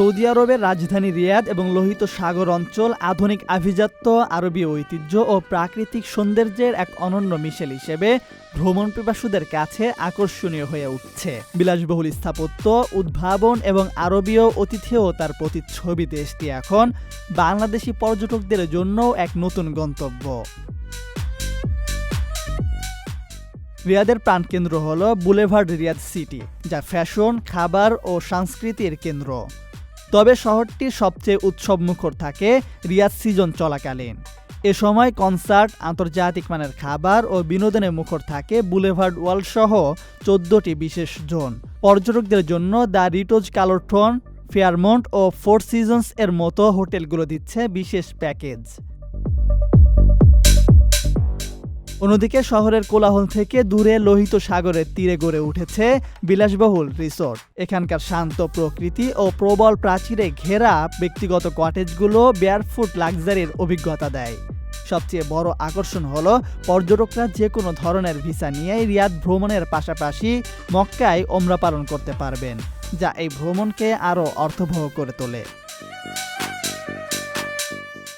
Saudi আরবের রাজধানী রিয়াদ এবং লোহিত সাগর অঞ্চল আধুনিক আভিজাত্য আরবীয় ঐতিহ্য ও প্রাকৃতিক সৌন্দর্যের এক অনন্য মিশেল হিসেবে ভ্রমণ পিপাসুদের কাছে আকর্ষণীয় হয়ে উঠছে। বিলাসবহুল স্থাপত্য, উদ্ভাবন এবং আরবীয় অতিথিও অতিথেয়তার প্রতিচ্ছবি দেশটি এখন বাংলাদেশি পর্যটকদের জন্যও এক নতুন গন্তব্য। রিয়াদের প্রাণকেন্দ্র হল বুলেভার্ড রিয়াদ সিটি, যা ফ্যাশন, খাবার ও সংস্কৃতির কেন্দ্র। তবে শহরটি সবচেয়ে উৎসব মুখর থাকে রিয়াদ সিজন চলাকালীন। এ সময় কনসার্ট, আন্তর্জাতিক মানের খাবার ও বিনোদনে মুখর থাকে বুলেভার্ড ওয়ার্ল্ড সহ চোদ্দটি বিশেষ জোন। পর্যটকদের জন্য দ্য রিটোজ কালোট্রন, ফেয়ারমন্ট ও ফোর সিজনস এর মতো হোটেলগুলো দিচ্ছে বিশেষ প্যাকেজ। অন্যদিকে শহরের কোলাহল থেকে দূরে লোহিত সাগরের তীরে গড়ে উঠেছে বিলাসবহুল রিসোর্ট। এখানকার শান্ত প্রকৃতি ও প্রবল প্রাচীরে ঘেরা ব্যক্তিগত কটেজগুলো বেয়ারফুট লাক্সারির অভিজ্ঞতা দেয়। সবচেয়ে বড় আকর্ষণ হল পর্যটকরা যে কোনো ধরনের ভিসা নিয়ে রিয়াদ ভ্রমণের পাশাপাশি মক্কায় ওমরা পালন করতে পারবেন, যা এই ভ্রমণকে আরও অর্থবহ করে তোলে।